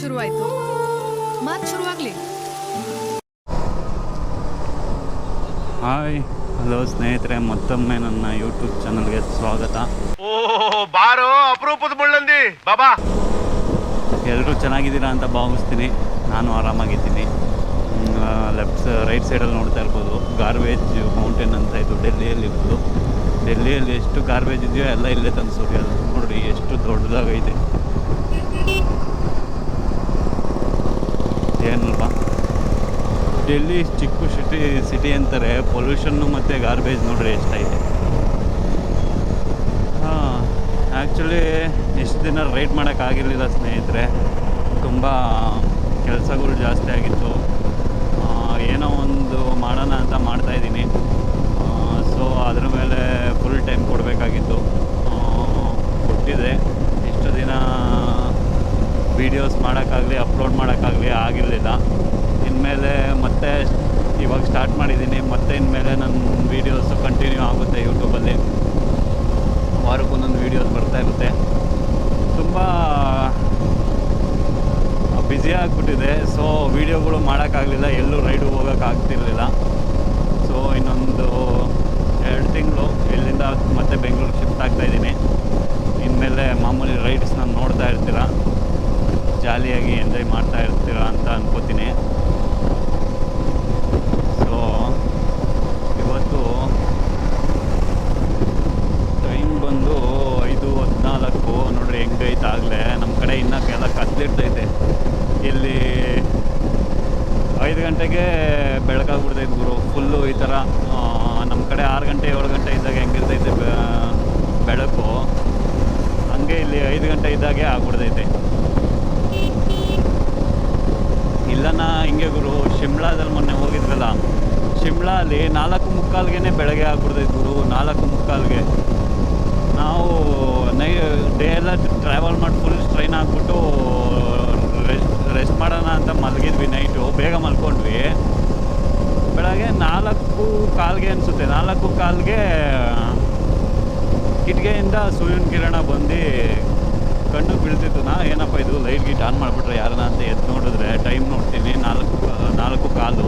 ಶುರುವಾಯ್ತು. ಮಾತು ಶುರುವಾಗ್ಲಿ. Hi hello ಸ್ನೇಹಿತರೆ ಮತ್ತೊಮ್ಮೆ ನನ್ನ ಯೂಟ್ಯೂಬ್ ಚಾನಲ್ಗೆ ಸ್ವಾಗತ. ಓ ಬಾರೋ ಅಪರೂಪದ ಮುಳ್ಳಂದಿ ಬಾಬಾ. ಎಲ್ಲರೂ ಚೆನ್ನಾಗಿದ್ದೀರಾ ಅಂತ ಭಾವಿಸ್ತೀನಿ. ನಾನು ಆರಾಮಾಗಿದ್ದೀನಿ. ಲೆಫ್ಟ್ ರೈಟ್ ಸೈಡಲ್ಲಿ ನೋಡ್ತಾ ಇರ್ಬೋದು. ಗಾರ್ಬೇಜ್ ಮೌಂಟೇನ್ ಅಂತ ಇದು ಡೆಲ್ಲಿಯಲ್ಲಿ ಇರೋದು. ಡೆಲ್ಲಿಯಲ್ಲಿ ಎಷ್ಟು ಗಾರ್ಬೇಜ್ ಇದೆಯೋ ಎಲ್ಲ ಇಲ್ಲೇ ತಂದು ಸುರಿಯೋದು. ನೋಡಿರಿ ಎಷ್ಟು ದೊಡ್ಡದಾಗೈತೆ. ಏನಲ್ವಾ? ಡೆಲ್ಲಿ ಚಿಕ್ಕ ಸಿಟಿ ಸಿಟಿ ಅಂತಾರೆ ಪೊಲ್ಯೂಷನ್ನು ಮತ್ತು ಗಾರ್ಬೇಜ್ ನೋಡ್ರಿ ಎಷ್ಟಾಗಿದೆ ಹಾಂ ಆ್ಯಕ್ಚುಲಿ ಎಷ್ಟು ದಿನ ರೈಡ್ ಮಾಡೋಕ್ಕಾಗಿರಲಿಲ್ಲ ಸ್ನೇಹಿತರೆ. ತುಂಬ ಕೆಲಸಗಳು ಜಾಸ್ತಿ ಆಗಿತ್ತು. ಏನೋ ಒಂದು ಮಾಡೋಣ ಅಂತ ಮಾಡ್ತಾಯಿದ್ದೀನಿ ಸೊ ಅದ್ರ ಮೇಲೆ ಫುಲ್ ಟೈಮ್ ಕೊಡಬೇಕಾಗಿತ್ತು. ಕೊಟ್ಟಿದೆ ಇಷ್ಟು ದಿನ ವೀಡಿಯೋಸ್ ಮಾಡೋಕ್ಕಾಗಲಿ ಅಪ್ಲೋಡ್ ಮಾಡೋಕ್ಕಾಗಲಿ ಆಗಿರಲಿಲ್ಲ. ಇನ್ಮೇಲೆ ಮತ್ತೆ ಇವಾಗ ಸ್ಟಾರ್ಟ್ ಮಾಡಿದ್ದೀನಿ ಮತ್ತೆ ಇನ್ಮೇಲೆ ನನ್ನ ವೀಡಿಯೋಸು ಕಂಟಿನ್ಯೂ ಆಗುತ್ತೆ ಯೂಟ್ಯೂಬಲ್ಲಿ ವಾರಕ್ಕೊಂದೊಂದು ವೀಡಿಯೋಸ್ ಬರ್ತಾ ಇರುತ್ತೆ. ತುಂಬ ಬ್ಯುಸಿ ಆಗಿಬಿಟ್ಟಿದೆ. ಸೊ ವೀಡಿಯೋಗಳು ಮಾಡೋಕ್ಕಾಗಲಿಲ್ಲ. ಎಲ್ಲೂ ರೈಡು ಹೋಗೋಕ್ಕಾಗ್ತಿರಲಿಲ್ಲ ಸೊ ಇನ್ನೊಂದು ಎರಡು ತಿಂಗಳು ಇಲ್ಲಿಂದ ಮತ್ತೆ ಬೆಂಗಳೂರಿಗೆ ಶಿಫ್ಟ್ ಆಗ್ತಾಯಿದ್ದೀನಿ ಇನ್ಮೇಲೆ ಮಾಮೂಲಿ ರೈಡ್ಸ್ ನಾನು ನೋಡ್ತಾ ಇರ್ತೀರ? ಜಾಲಿಯಾಗಿ ಎಂಜಾಯ್ ಮಾಡ್ತಾ ಇರ್ತೀರ ಅಂತ ಅನ್ಕೋತೀನಿ. ಸೊ ಇವತ್ತು ಟೈಮ್ ಬಂದು ಐದು ಹದಿನಾಲ್ಕು. ನೋಡ್ರಿ ಹೆಂಗೈತೆ ಆಗಲೇ. ನಮ್ಮ ಕಡೆ ಇನ್ನೂ ಕೆಲ ಕತ್ಲಿರ್ತೈತೆ. ಇಲ್ಲಿ ಐದು ಗಂಟೆಗೆ ಬೆಳಕಾಗ್ಬಿಡ್ತೈತೆ ಗುರು. ಫುಲ್ಲು ಈ ಥರ ನಮ್ಮ ಕಡೆ ಆರು ಗಂಟೆ, ಏಳು ಗಂಟೆ ಇದ್ದಾಗ ಹೆಂಗಿರ್ತೈತೆ ಬೆಳಕು. ಹಂಗೆ ಇಲ್ಲಿ ಐದು ಗಂಟೆ ಇದ್ದಾಗೆ ಆಗ್ಬಿಡ್ತೈತೆ. ಇಲ್ಲನ ಹಿಂಗೆ ಗುರು, ಶಿಮ್ಲಾದಲ್ಲಿ ಮೊನ್ನೆ ಹೋಗಿದ್ವಲ್ಲ ಶಿಮ್ಲಾ ಅಲ್ಲಿ ನಾಲ್ಕು ಮುಕ್ಕಾಲ್ಗೆ ಬೆಳಗ್ಗೆ ಆಗ್ಬಿಡ್ತೈತೆ ಗುರು, ನಾಲ್ಕು ಮುಕ್ಕಾಲ್ಗೆ. ನಾವು ನೈ, ಡೇ ಎಲ್ಲ ಟ್ರಾವೆಲ್ ಮಾಡಿ ಫುಲ್ ಸ್ಟ್ರೈನ್ ಹಾಕ್ಬಿಟ್ಟು ರೆಸ್ಟ್ ರೆಸ್ಟ್ ಮಾಡೋಣ ಅಂತ ಮಲಗಿದ್ವಿ ನೈಟು ಬೇಗ ಮಲ್ಕೊಂಡ್ವಿ. ಬೆಳಗ್ಗೆ ನಾಲ್ಕು ಕಾಲ್ಗೆ ಅನಿಸುತ್ತೆ. ನಾಲ್ಕು ಕಾಲ್ಗೆ ಕಿಟಕಿಯಿಂದ ಸೂರ್ಯನ ಕಿರಣ ಬಂದು ಕಣ್ಣು ಬೀಳ್ತಿತ್ತು. ನಾ ಏನಪ್ಪ ಇದು ಲೈಟ್ ಗೀಟ್ ಆನ್ ಮಾಡಿಬಿಟ್ರೆ ಯಾರನ್ನ ಅಂತ ಎದ್ದು ನೋಡಿದ್ರೆ ಟೈಮ್ ನೋಡ್ತೀನಿ, ನಾಲ್ಕು ನಾಲ್ಕು ಕಾಲು.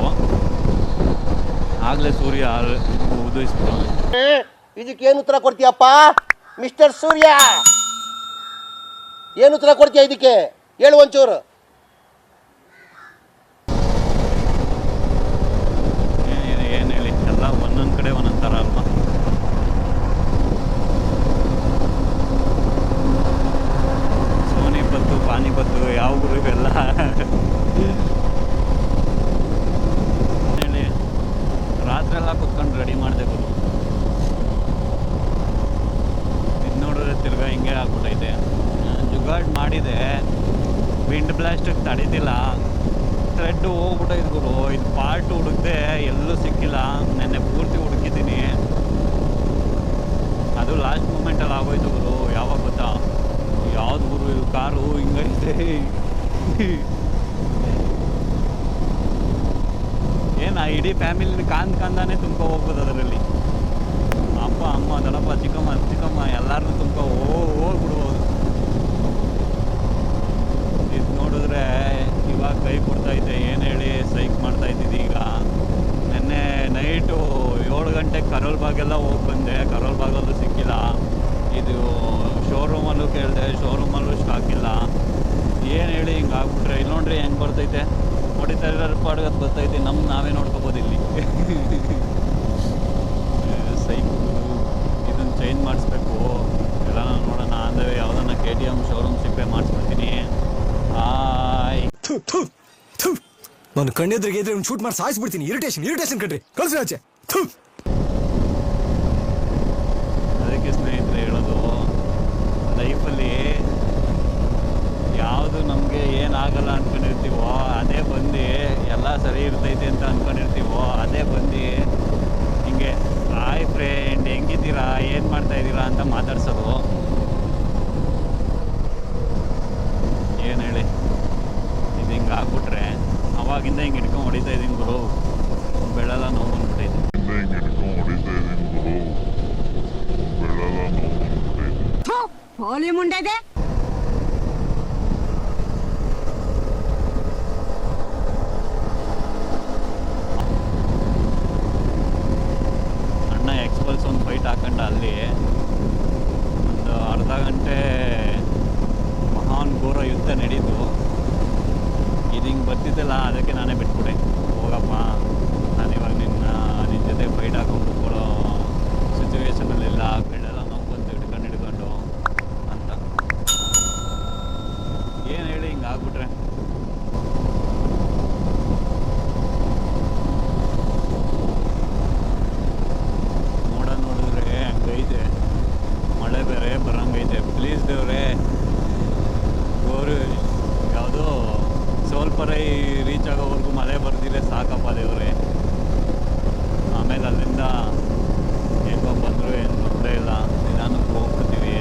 ಆಗಲೇ ಸೂರ್ಯ ಉದಯಿಸ್ಬಿಟ್ಟು ಇದಕ್ಕೇನು ಉತ್ತರ ಕೊಡ್ತೀಯಪ್ಪ? ಮಿಸ್ಟರ್ ಸೂರ್ಯ! ಏನು ಉತ್ತರ ಕೊಡ್ತೀಯ ಇದಕ್ಕೆ? ಹೇಳು ಒಂಚೂರು ಏನು ಏನು ಹೇಳಿ ಎಲ್ಲ ಒಂದೊಂದು ಕಡೆ ಒಂದೊಂದು ಥರ ಅಲ್ವಾ ಸೋನಿಪತ್ತು ಪಾನಿಪತ್ತು ಯಾವ ಗುರು ಇವೆಲ್ಲ ಹೇಳಿ ರಾತ್ರಿ ಎಲ್ಲ ಕುತ್ಕೊಂಡು ರೆಡಿ ಮಾಡಿದೆ ಗುರು ಇದು ನೋಡಿದ್ರೆ ತಿರ್ಗಾ ಹಿಂಗೆ ಆಗ್ಬಿಟ್ಟೈತೆ ಜುಗಾಡ್ ಮಾಡಿದೆ ವಿಂಡ್ ಬ್ಲಾಸ್ಟಿಗೆ ತಡೀತಿಲ್ಲ ಥ್ರೆಡ್ ಇದು ಗುರು, ಇದು ಪಾರ್ಟ್ ಹುಡುಕ್ದೆ ಎಲ್ಲೂ ಸಿಕ್ಕಿಲ್ಲ, ನೆನ್ನೆ ಪೂರ್ತಿ ಹುಡುಕಿದ್ದೀನಿ. ಅದು ಲಾಸ್ಟ್ ಮೂಮೆಂಟಲ್ಲಿ ಆಗೋಯ್ತು ಗುರು, ಯಾವಾಗ ಗೊತ್ತಾ? ಯಾವ್ದು ಗುರು ಇದು ಕಾರು? ಹಿಂಗೈತೆ. ಏನು, ಇಡೀ ಫ್ಯಾಮಿಲಿನ ಕಾಂದ್ ಕಾಂದಾನೆ ತುಂಬ ಹೋಗ್ಬೋದು ಅದರಲ್ಲಿ. ಅಪ್ಪ, ಅಮ್ಮ, ದೊಡ್ಡಪ್ಪ, ಚಿಕ್ಕಮ್ಮ ಚಿಕ್ಕಮ್ಮ ಎಲ್ಲರನ್ನೂ ತುಂಬ ಹೋಗ್ಬಿಡ್ಬೋದು ಇದು ನೋಡಿದ್ರೆ ಇವಾಗ ಕೈ ಕೊಡ್ತೈತೆ ಏನು ಹೇಳಿ ಸೈಕ್ ಮಾಡ್ತಾ ಇದ್ದಿದ್ದು ಈಗ ನಿನ್ನೆ ನೈಟು ಏಳು ಗಂಟೆಗೆ ಕರೋಲ್ ಬಾಗೆಲ್ಲ ಹೋಗಿ ಬಂದೆ ಕರೋಲ್ ಬಾಗಲ್ಲೂ ಸಿಕ್ಕಿಲ್ಲ ಇದು ಶೋರೂಮಲ್ಲೂ ಕೇಳಿದೆ ಶೋರೂಮಲ್ಲೂ ಸ್ಟಾಕ್ ಇಲ್ಲ ಏನು ಹೇಳಿ ಹಿಂಗೆ ಆಗ್ಬಿಟ್ರೆ ಇಲ್ಲಿ ನೋಡ್ರಿ ಹೆಂಗೆ ಬರ್ತೈತೆ ಹೊಡಿತಾ ಅದು ಬರ್ತೈತೆ ನಮ್ಮ ನಾವೇ ನೋಡ್ಕೋಬೋದು ಇಲ್ಲಿ. ಸೈಕ್ ಇದನ್ನು ಚೇಂಜ್ ಮಾಡಿಸ್ಬೇಕು. ಎಲ್ಲ ನೋಡೋಣ, ಅಂದರೆ ಯಾವುದನ್ನ ಕೆ ಟಿ ಎಂ ಶೋರೂಮ್ ಸಿಪ್ಪೆ ಮಾಡಿಸ್ಬಿಡ್ತೀನಿ. ನಾನು ಕಣ್ಣೆದ್ರಿಗೆ ಇದ್ರೆ ಶೂಟ್ ಮಾಡಿ ಸಾಯಿಸ್ಬಿಡ್ತೀನಿ. ಇರಿಟೇಷನ್ ಇರಿಟೇಷನ್ ಕಣ್ರಿ. ಕಳ್ಸಿ ಆಚೆ. ಬೆಳ್ಳಂಗೆ ಹಿಡ್ಕೊಂಡು ಹೊಡಿತಾ ಇದ್ದೀನಿ ಬ್ರೋ ಬೆಳೆಲ್ಲ ನೋವು ಬಂದ್ಬಿಟ್ಟೈತೆ ಹೋಲಿ ಮುಂಡದೆ ಅಣ್ಣ ಎಕ್ಸ್ಪೋಸ್ ಒಂದು ಫೈಟ್ ಹಾಕೊಂಡ ಅಲ್ಲಿ. ಒಂದು ಅರ್ಧ ಗಂಟೆ ಮಹಾನ್ ಘೋರ ಯುದ್ಧ ನಡೀತು. ಬರ್ತಿದ್ದಲ್ಲ ಅದಕ್ಕೆ ನಾನೇ ಬಿಟ್ಬಿಟ್ಟೆ. ಹೋಗಪ್ಪ ನಾನು ಇವಾಗ ನಿನ್ನ ನಿನ್ನ ಜೊತೆ ಫೈಟ್ ಹಾಕೊಂಡು ಕೂತ್ಕೊಳ್ಳೋ ಸಿಚುವೇಶನಲ್ಲಿಲ್ಲ ಕೈಲೆಲ್ಲ ನೋವು ಬಂತು ಹಿಡ್ಕೊಂಡು ಹಿಡ್ಕೊಂಡು ಅಂತ ಏನು ಹೇಳಿ ಹಿಂಗೆ ಆಗ್ಬಿಟ್ರೆ ಮೋಡ ನೋಡಿದ್ರೆ ಹಂಗೈತೆ ಮಳೆ ಬೇರೆ ಬರಂಗೈತೆ ಪ್ಲೀಸ್ ದೇವ್ರೆ ಗೋರು ಯಾವುದೋ ಸೋಲ್ಪರೈ ರೀಚ್ ಆಗೋವರೆಗೂ ಮಳೆ ಬರ್ದಿದ್ರೆ ಸಾಕಪ್ಪ ದೇವ್ರೆ ಆಮೇಲೆ ಅಲ್ಲಿಂದ ಹೇಗೋ ಬಂದರೂ ಏನು ತೊಂದರೆ ಇಲ್ಲ ನಿಧಾನಕ್ಕೆ ಹೋಗ್ಬಿಡ್ತೀವಿ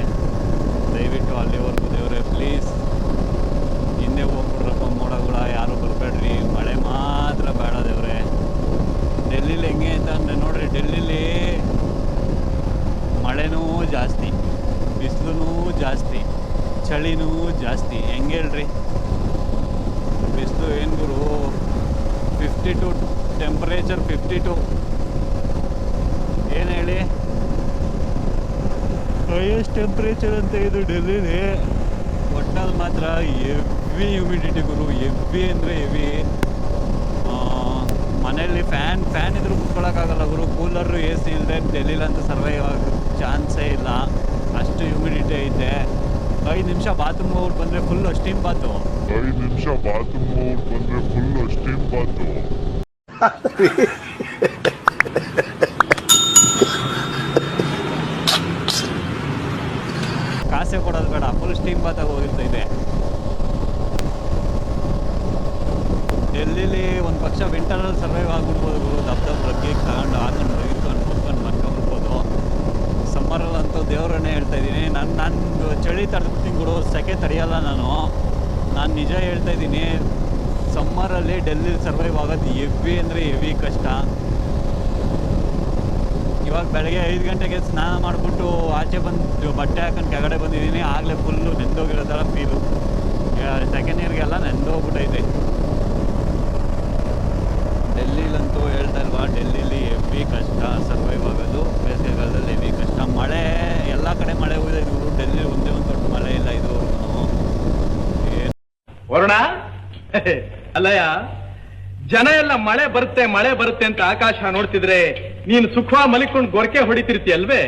ದಯವಿಟ್ಟು ಅಲ್ಲಿವರೆಗೂ ದೇವ್ರೆ ಪ್ಲೀಸ್ ಹಿಂದೆ ಹೋಗ್ಬಿಡ್ರಪ್ಪ ಮೋಡಗಳ ಯಾರು ಬರಬೇಡ್ರಿ ಮಳೆ ಮಾತ್ರ ಬೇಡ ದೇವ್ರೆ ಡೆಲ್ಲಿಲಿ ಹೆಂಗೆ ಅಂತ ಅಂದರೆ ನೋಡ್ರಿ ಡೆಲ್ಲಿಲಿ ಮಳೆನೂ ಜಾಸ್ತಿ ಬಿಸಿಲೂ ಜಾಸ್ತಿ ಚಳಿನೂ ಜಾಸ್ತಿ ಹೆಂಗೆ ಹೇಳ್ರಿ ಬಿಸಿಲು ಏನು ಗುರು fifty two temperature fifty two ಏನು ಹೇಳಿ? ಹೈಯೆಸ್ಟ್ ಟೆಂಪ್ರೇಚರ್ ಅಂತ ಇದು ಡೆಲ್ಲಿಲಿ. ಒಟ್ಟಲ್ಲಿ ಮಾತ್ರ ಎವಿ ಹ್ಯುಮಿಡಿಟಿ ಗುರು ಎವಿ ಅಂದರೆ ಎವಿ ಮನೆಯಲ್ಲಿ ಫ್ಯಾನ್ ಫ್ಯಾನ್ ಇದ್ರೂ ಕುತ್ಕೊಳ್ಳೋಕ್ಕಾಗಲ್ಲ ಗುರು. ಕೂಲರು ಎ ಸಿ ಇಲ್ಲದೆ ಡೆಲ್ಲಿಲಂತೂ ಸರ್ವೈವ್ ಆಗೋ ಚಾನ್ಸೇ ಇಲ್ಲ. ಐದು ನಿಮಿಷ ಬಾತ್ರೂಮ್ ಹೋಗ್ಬಿಟ್ಟು ಬಂದ್ರೆ ಫುಲ್ ಸ್ಟೀಮ್ ಬಾತು ಐದು ನಿಮಿಷ ಬಾತ್ರೂಮ್ ಹೋಗ್ಬಿಟ್ಟು ಬಂದ್ರೆ ಫುಲ್ ಸ್ಟೀಮ್ ಬಾತು ಕಾಸೆ ಕೊಡೋದು ಬೇಡ ಫುಲ್ ಸ್ಟೀಮ್ ಬಾತ್ ಹೋಗಿರ್ತಾ ಹೋಗಿರ್ತೈತೆ ಡೆಲ್ಲಿಲಿ ಒಂದು ಪಕ್ಷ ವಿಂಟರಲ್ಲಿ ಸರ್ವೈವ್ ಆಗ್ಬಿಡ್ಬೋದು ದಪ್ಪ ರಗ್ಗಿ ತಗೊಂಡು ಹಾಕೊಂಡು ಸಮ್ಮರಲ್ಲಂತೂ ದೇವರನ್ನೇ ಹೇಳ್ತಾ ಇದ್ದೀನಿ. ನಾನು ನಾನು ಚಳಿ ತಡೆದ್ಬಿಡ್ತೀನಿ ಗುರು, ಸೆಕೆ ತಡೆಯಲ್ಲ ನಾನು. ನಾನು ನಿಜ ಹೇಳ್ತಾ ಇದ್ದೀನಿ ಸಮ್ಮರಲ್ಲಿ ಡೆಲ್ಲಿ ಸರ್ವೈವ್ ಆಗೋದು ಎವಿ ಅಂದರೆ ಎವಿ ಕಷ್ಟ. ಇವಾಗ ಬೆಳಗ್ಗೆ ಐದು ಗಂಟೆಗೆ ಸ್ನಾನ ಮಾಡಿಬಿಟ್ಟು ಆಚೆ ಬಂದು ಬಟ್ಟೆ ಹಾಕೊಂಡು ಕೆಳಗಡೆ ಬಂದಿದ್ದೀನಿ. ಆಗಲೇ ಫುಲ್ಲು ನೆಂದೋಗಿರೋ ಥರ ಫೀಲು ಸೆಕೆಂಡ್ ಇಯರ್ಗೆಲ್ಲ ನೆಂದೋಗ್ಬಿಟ್ಟೈತೆ. ಡೆಲ್ಲಿಲಂತೂ ಹೇಳ್ತಾ ಇಲ್ವಾ, ಡೆಲ್ಲಿಲಿ ಹೆವಿ ಕಷ್ಟ ಸರ್ವೈವ್ ಆಗೋದು. ಬೇಸಿಗೆಗಾಲದಲ್ಲಿ ಹೆವಿ ಕಷ್ಟ. ಮಳೆ, ಎಲ್ಲ ಕಡೆ ಮಳೆ ಹೋಗಿದೆ ಇವರು ಡೆಲ್ಲಿ ಒಂದೇ ಒಂದು ದೊಡ್ಡ ಮಳೆ ಇಲ್ಲ ಇದು. ವರುಣ? ಅಲ್ಲಯ್ಯ ಜನ ಎಲ್ಲ ಮಳೆ ಬರುತ್ತೆ ಮಳೆ ಬರುತ್ತೆ ಅಂತ ಆಕಾಶ ನೋಡ್ತಿದ್ರೆ ನೀನು ಸುಖ ಮಲಿಕೊಂಡು ಗೊರಕೆ ಹೊಡಿತಿರ್ತೀಯಲ್ವೇ?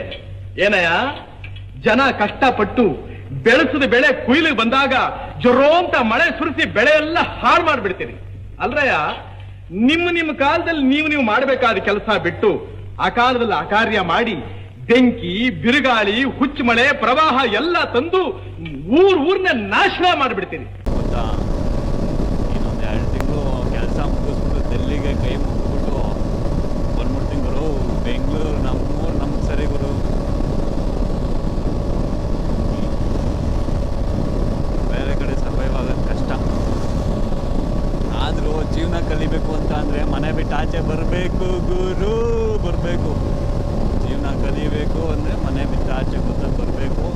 ಏನಯ್ಯ, ಜನ ಕಷ್ಟಪಟ್ಟು ಬೆಳೆಸಿದ ಬೆಳೆ ಕುಯ್ಲಿಗೆ ಬಂದಾಗ ಜೊರೋ ಅಂತ ಮಳೆ ಸುರಿಸಿ ಬೆಳೆ ಎಲ್ಲ ಹಾಳು ಮಾಡ್ಬಿಡ್ತೀರಿ ಅಲ್ರಯ್ಯ? ನಿಮ್ಮ ನಿಮ್ಮ ಕಾಲದಲ್ಲಿ ನೀವು ನೀವು ಮಾಡಬೇಕಾದ ಕೆಲಸ ಬಿಟ್ಟು ಆ ಕಾಲದಲ್ಲಿ ಅಕಾರ್ಯ ಮಾಡಿ ಬೆಂಕಿ, ಬಿರುಗಾಳಿ ಹುಚ್ಚು ಮಳೆ ಪ್ರವಾಹ ಎಲ್ಲ ತಂದು ಊರ್ ಊರ್ನ ನಾಶನ ಮಾಡಿಬಿಡ್ತೀನಿ. ಗೊತ್ತಾ ಇನ್ನೊಂದು ತಿಂಗಳು ಕೆಲಸ ಕೈ ಬೆಂಗಳೂರು, ನಮ್ಮೂರು ನಮ್ಗೆ ಸರಿ ಬೇರೆ ಕಡೆ ಸರ್ವೈವ್ ಆಗೋದು ಕಷ್ಟ ಆದರೂ ಜೀವನ ಕಲಿಬೇಕು ಅಂತ ಅಂದರೆ ಮನೆ ಬಿಟ್ಟು ಆಚೆ ಬರಬೇಕು, ಗುರು, ಬರಬೇಕು. ಜೀವನ ಕಲಿಬೇಕು ಅಂದರೆ ಮನೆ ಬಿಟ್ಟು ಆಚೆ ಗೊತ್ತ ಬರಬೇಕು.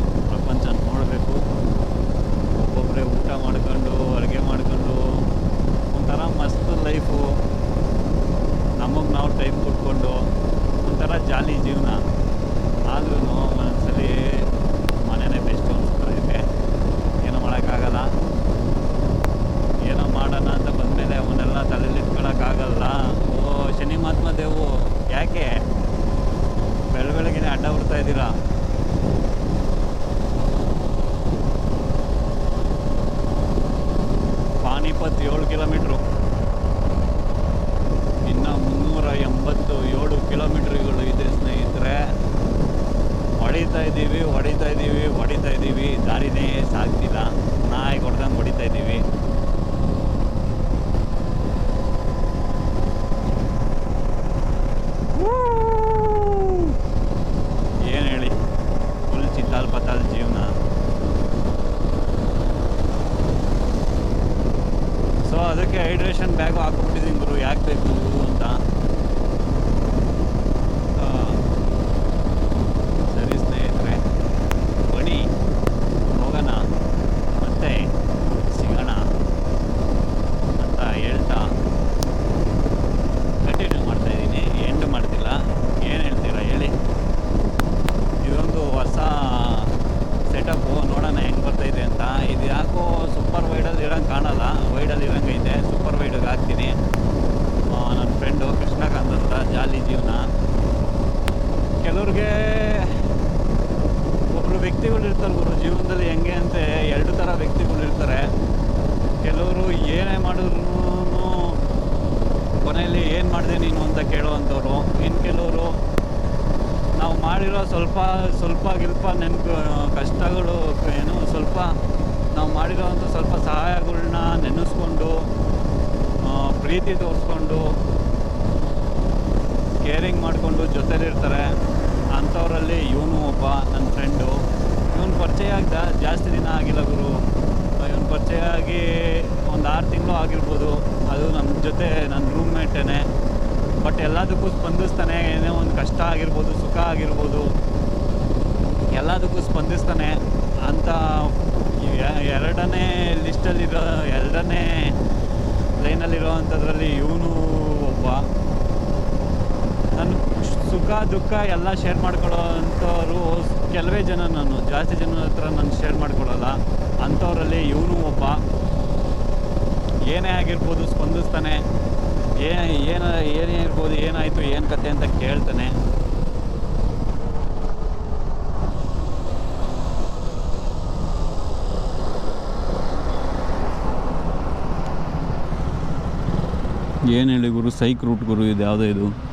ಪತಾಲ್ ಜೀವನ ಸೊ ಅದಕ್ಕೆ ಹೈಡ್ರೇಷನ್ ಬ್ಯಾಗು ಹಾಕ್ಬಿಟ್ಟಿದ್ದೀನಿ ಗುರು. ಯಾಕೆ ಬೇಕು ಅಂತ ಆ, ಸರಿ ಸ್ನೇಹಿತರೆ ಬನ್ನಿ ಹೋಗೋಣ ಮತ್ತೆ ಸಿಗೋಣ ಅಂತ ಹೇಳ್ತಾ ಕಂಟಿನ್ಯೂ ಮಾಡ್ತಾ ಇದ್ದೀನಿ ಎಂಡ್ ಮಾಡ್ತಿಲ್ಲ ಏನು ಹೇಳ್ತೀರಾ ಹೇಳಿ ಇದೊಂದು ಹೊಸ ಸೆಟಪ್ಪು ಇದು ಯಾಕೋ ಸೂಪರ್ ವೈಡಲ್ಲಿ ಇರೋಂಗೆ ಕಾಣಲ್ಲ ವೈಡಲ್ಲಿ ಇರೋಂಗೆ ಇದೆ ಸೂಪರ್ ವೈಡಿಗೆ ಹಾಕ್ತೀನಿ ನನ್ನ ಫ್ರೆಂಡು ಕೃಷ್ಣಕಾಂತ್ ಅಂತ ಜಾಲಿ ಜೀವನ ಕೆಲವ್ರಿಗೆ ಒಬ್ಬರು ವ್ಯಕ್ತಿಗಳು ಇರ್ತಾರೆ ಗುರು, ಜೀವನದಲ್ಲಿ ಹೆಂಗೆ ಅಂತ ಎರಡು ಥರ ವ್ಯಕ್ತಿಗಳು ಇರ್ತಾರೆ ಕೆಲವರು ಏನೇ ಮಾಡಿದ್ರು ಕೊನೆಯಲ್ಲಿ ಏನು ಮಾಡಿದೆ ನೀನು ಅಂತ ಕೇಳುವಂಥವ್ರು. ಇನ್ನು ಕೆಲವರು ನಾವು ಮಾಡಿರೋ ಸ್ವಲ್ಪ ಸ್ವಲ್ಪ ಗಿಲ್ಪ ನೆನಪು, ಕಷ್ಟಗಳು ಏನು ಸ್ವಲ್ಪ ನಾವು ಮಾಡಿರೋವಂಥ ಸ್ವಲ್ಪ ಸಹಾಯಗಳನ್ನ ನೆನೆಸ್ಕೊಂಡು ಪ್ರೀತಿ ತೋರಿಸ್ಕೊಂಡು ಕೇರಿಂಗ್ ಮಾಡಿಕೊಂಡು ಜೊತೆಲಿರ್ತಾರೆ. ಅಂಥವರಲ್ಲಿ ಇವನು ಒಬ್ಬ, ನನ್ನ ಫ್ರೆಂಡು ಪರಿಚಯ ಆಗ್ದ ಜಾಸ್ತಿ ದಿನ ಆಗಿಲ್ಲ ಗುರು. ಇವನು ಪರಿಚಯ ಆಗಿ ಒಂದು ಆರು ತಿಂಗಳು ಆಗಿರ್ಬೋದು. ಅದು ನಮ್ಮ ಜೊತೆ ನನ್ನ ರೂಮ್ಮೇಟೇನೆ ಬಟ್ ಎಲ್ಲದಕ್ಕೂ ಸ್ಪಂದಿಸ್ತಾನೆ, ಏನೇ ಒಂದು ಕಷ್ಟ ಆಗಿರ್ಬೋದು, ಸುಖ ಆಗಿರ್ಬೋದು. ಎಲ್ಲದಕ್ಕೂ ಸ್ಪಂದಿಸ್ತಾನೆ. ಅಂತ ಎರಡನೇ ಲಿಸ್ಟಲ್ಲಿರೋ ಎರಡನೇ ಲೈನಲ್ಲಿರೋ ಅಂಥದ್ರಲ್ಲಿ ಇವನು ಒಬ್ಬ. ನನ್ನ ಸುಖ, ದುಃಖ ಎಲ್ಲ ಶೇರ್ ಮಾಡ್ಕೊಳ್ಳೋ ಕೆಲವೇ ಜನ ನಾನು. ಜಾಸ್ತಿ ಜನ ಹತ್ರ ನಾನು ಶೇರ್ ಮಾಡ್ಕೊಳ್ಳಲ್ಲ. ಅಂಥವ್ರಲ್ಲಿ ಇವನು ಒಬ್ಬ. ಏನೇ ಆಗಿರ್ಬೋದು ಸ್ಪಂದಿಸ್ತಾನೆ. ಏ, ಏನು, ಏನೇ ಇರ್ಬೋದು, ಏನಾಯಿತು, ಏನು ಕತೆ ಅಂತ ಕೇಳ್ತಾನೆ. ಏನು ಹೇಳಿ ಗುರು? ಸೈಕ್ ರೂಟ್ ಗುರು ಇದು ಯಾವುದೋ ಇದು?